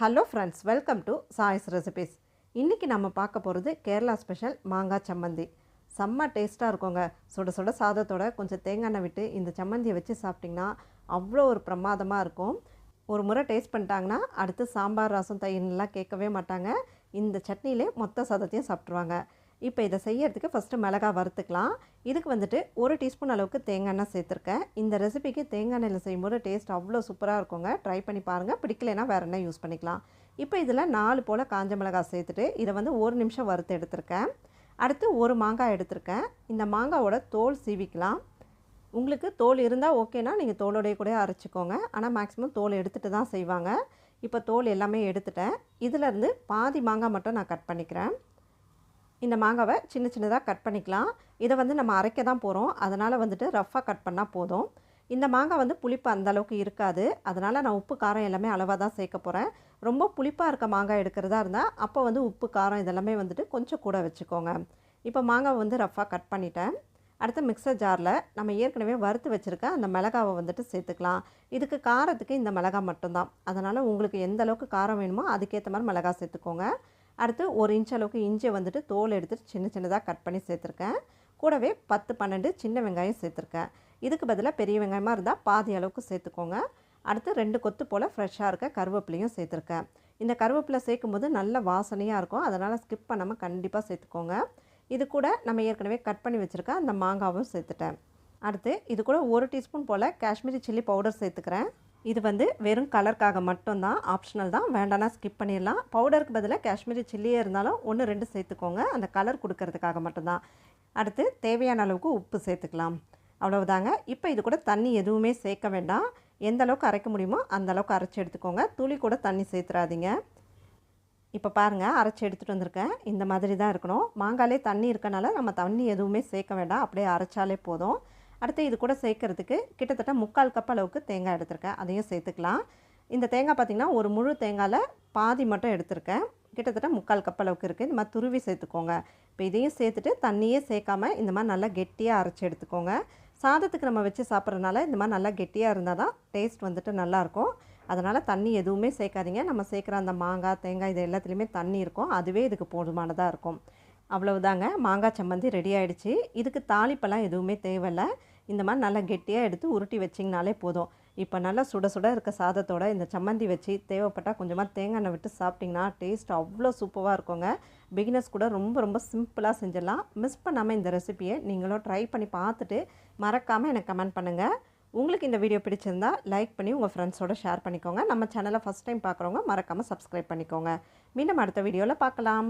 Hello friends welcome to choice recipes இன்றைக்கி நம்ம பார்க்க போகிறது கேரளா ஸ்பெஷல் மாங்காய் சம்மந்தி. செம்ம டேஸ்ட்டாக இருக்குங்க. சுட சுட சாதத்தோட கொஞ்சம் தேங்காய் எண்ணெய் விட்டு இந்த சம்மந்தியை வச்சு சாப்பிட்டிங்கன்னா அவ்வளோ ஒரு பிரமாதமாக இருக்கும். ஒரு முறை டேஸ்ட் பண்ணிட்டாங்கன்னா அடுத்து சாம்பார் ரசம் தயிர்லாம் கேட்கவே மாட்டாங்க. இந்த சட்னியிலே மொத்த சாதத்தையும் சாப்பிட்ருவாங்க இப்போ இதை செய்யறதுக்கு ஃபஸ்ட்டு மிளகா வறுத்துக்கலாம். இதுக்கு வந்துட்டு ஒரு டீஸ்பூன் அளவுக்கு தேங்காய் எண்ணெய் சேர்த்துருக்கேன். இந்த ரெசிபிக்கு தேங்காய் எண்ணெயில் செய்யும்போது டேஸ்ட் அவ்வளோ சூப்பராக இருக்குங்க. ட்ரை பண்ணி பாருங்கள் பிடிக்கலைன்னா வேறு எண்ணெய் யூஸ் பண்ணிக்கலாம். இப்போ இதில் நாலு போல் காஞ்ச மிளகாய் சேர்த்துட்டு இதை வந்து ஒரு நிமிஷம் வறுத்து எடுத்திருக்கேன். அடுத்து ஒரு மாங்காய் எடுத்திருக்கேன். இந்த மாங்காவோட தோல் சீவிக்கலாம். உங்களுக்கு தோல் இருந்தால் ஓகேனா நீங்கள் தோலோடைய கூட அரைச்சிக்கோங்க. ஆனால் மேக்ஸிமம் தோல் எடுத்துகிட்டு தான் செய்வாங்க. இப்போ தோல் எல்லாமே எடுத்துட்டேன். இதிலேருந்து பாதி மாங்காய் மட்டும் நான் கட் பண்ணிக்கிறேன். இந்த மாங்காவை சின்ன சின்னதாக கட் பண்ணிக்கலாம். இதை வந்து நம்ம அரைக்க தான் போகிறோம் அதனால் வந்துட்டு ரஃப்பாக கட் பண்ணால் போதும். இந்த மாங்காய் வந்து புளிப்பு அந்தளவுக்கு இருக்காது. அதனால் நான் உப்பு காரம் எல்லாமே அளவாக தான் சேர்க்க போகிறேன் ரொம்ப புளிப்பாக இருக்க மாங்காய் எடுக்கிறதா இருந்தால் அப்போ வந்து உப்பு காரம் இதெல்லாமே வந்துட்டு கொஞ்சம் கூட வச்சுக்கோங்க. இப்போ மாங்காவை வந்து ரஃப்பாக கட் பண்ணிட்டேன். அடுத்து மிக்சர் ஜாரில் நம்ம ஏற்கனவே வறுத்து வச்சுருக்க அந்த மிளகாவை வந்துட்டு சேர்த்துக்கலாம். இதுக்கு காரத்துக்கு இந்த மிளகா மட்டும்தான். அதனால் உங்களுக்கு எந்த அளவுக்கு காரம் வேணுமோ அதுக்கேற்ற மாதிரி மிளகா சேர்த்துக்கோங்க. அடுத்து ஒரு இன்ச் அளவுக்கு இஞ்சி வந்துட்டு தோல் எடுத்துட்டு சின்ன சின்னதாக கட் பண்ணி சேர்த்துருக்கேன். கூடவே பத்து பன்னெண்டு சின்ன வெங்காயம் சேர்த்துருக்கேன். இதுக்கு பதிலாக பெரிய வெங்காயமாக இருந்தால் பாதி அளவுக்கு சேர்த்துக்கோங்க. அடுத்து ரெண்டு கொத்து போல் ஃப்ரெஷ்ஷாக இருக்க கருவேப்பிலையும் சேர்த்துருக்கேன். இந்த கருவேப்பிலை சேர்க்கும்போது நல்ல வாசனையாக இருக்கும். அதனால் ஸ்கிப் பண்ணாமல் கண்டிப்பாக சேர்த்துக்கோங்க. இது கூட நம்ம ஏற்கனவே கட் பண்ணி வச்சுருக்க அந்த மாங்காவும் சேர்த்துட்டேன். அடுத்து இது கூட ஒரு டீஸ்பூன் போல் காஷ்மீரி சில்லி பவுடர் சேர்த்துக்கிறேன். இது வந்து வெறும் கலருக்காக மட்டும்தான் ஆப்ஷனல் தான். வேண்டானா ஸ்கிப் பண்ணிடலாம். பவுடருக்கு பதிலாக காஷ்மீரி சில்லியே இருந்தாலும் ஒன்று ரெண்டு சேர்த்துக்கோங்க. அந்த கலர் கொடுக்கறதுக்காக மட்டும்தான். அடுத்து தேவையான அளவுக்கு உப்பு சேர்த்துக்கலாம். அவ்வளவுதாங்க. இப்போ இது கூட தண்ணி எதுவுமே சேர்க்க வேண்டாம். எந்த அளவுக்கு அரைக்க முடியுமோ அந்த அளவுக்கு அரைச்சி எடுத்துக்கோங்க. துளி கூட தண்ணி சேர்த்துறாதீங்க. இப்போ பாருங்கள் அரைச்சி எடுத்துகிட்டு வந்திருக்கேன். இந்த மாதிரி தான் இருக்கணும். மாங்காலே தண்ணி இருக்கனால நம்ம தண்ணி எதுவுமே சேர்க்க வேண்டாம். அப்படியே அரைச்சாலே போதும். அடுத்து இது கூட சேர்க்கறதுக்கு கிட்டத்தட்ட முக்கால் கப் அளவுக்கு தேங்காய் எடுத்திருக்கேன். அதையும் சேர்த்துக்கலாம். இந்த தேங்காய் பார்த்திங்கன்னா ஒரு முழு தேங்காயில் பாதி மட்டும் எடுத்திருக்கேன். கிட்டத்தட்ட முக்கால் கப் அளவுக்கு இருக்குது இந்த மாதிரி துருவி சேர்த்துக்கோங்க. இப்போ இதையும் சேர்த்துட்டு தண்ணியே சேர்க்காம இந்த மாதிரி நல்லா கெட்டியாக அரைச்சி எடுத்துக்கோங்க. சாதத்துக்கு நம்ம வச்சு சாப்பிட்றதுனால இந்த மாதிரி நல்லா கெட்டியாக இருந்தால் தான் டேஸ்ட் வந்துட்டு நல்லாயிருக்கும் அதனால் தண்ணி எதுவுமே சேர்க்காதீங்க. நம்ம சேர்க்குற அந்த மாங்காய் தேங்காய் இது எல்லாத்துலேயுமே தண்ணி இருக்கும். அதுவே இதுக்கு போதுமானதாக இருக்கும். அவ்வளவுதாங்க. மாங்காய் சம்மந்தி ரெடி ஆகிடுச்சு இதுக்கு தாளிப்பெல்லாம் எதுவுமே தேவையில்லை. இந்த மாதிரி நல்லா கெட்டியாக எடுத்து உருட்டி வச்சிங்கனாலே போதும். இப்போ நல்லா சுட சுட இருக்க சாதத்தோட இந்த சம்மந்தி வச்சு தேவைப்பட்டால் கொஞ்சமாக தேங்காய் எண்ணெய் விட்டு சாப்பிட்டிங்கன்னா டேஸ்ட் அவ்வளோ சூப்பராக இருக்குங்க. பிகினர்ஸ் கூட ரொம்ப ரொம்ப சிம்பிளாக செஞ்சிடலாம். மிஸ் பண்ணாமல் இந்த ரெசிபியை நீங்களும் ட்ரை பண்ணி பார்த்துட்டு மறக்காமல் எனக்கு கமெண்ட் பண்ணுங்கள் உங்களுக்கு இந்த வீடியோ பிடிச்சிருந்தா லைக் பண்ணி உங்கள் ஃப்ரெண்ட்ஸோட ஷேர் பண்ணிக்கோங்க. நம்ம சேனலை ஃபஸ்ட் டைம் பார்க்குறவங்க மறக்காமல் சப்ஸ்கிரைப் பண்ணிக்கோங்க. மீண்டும் அடுத்த வீடியோவில் பார்க்கலாம்.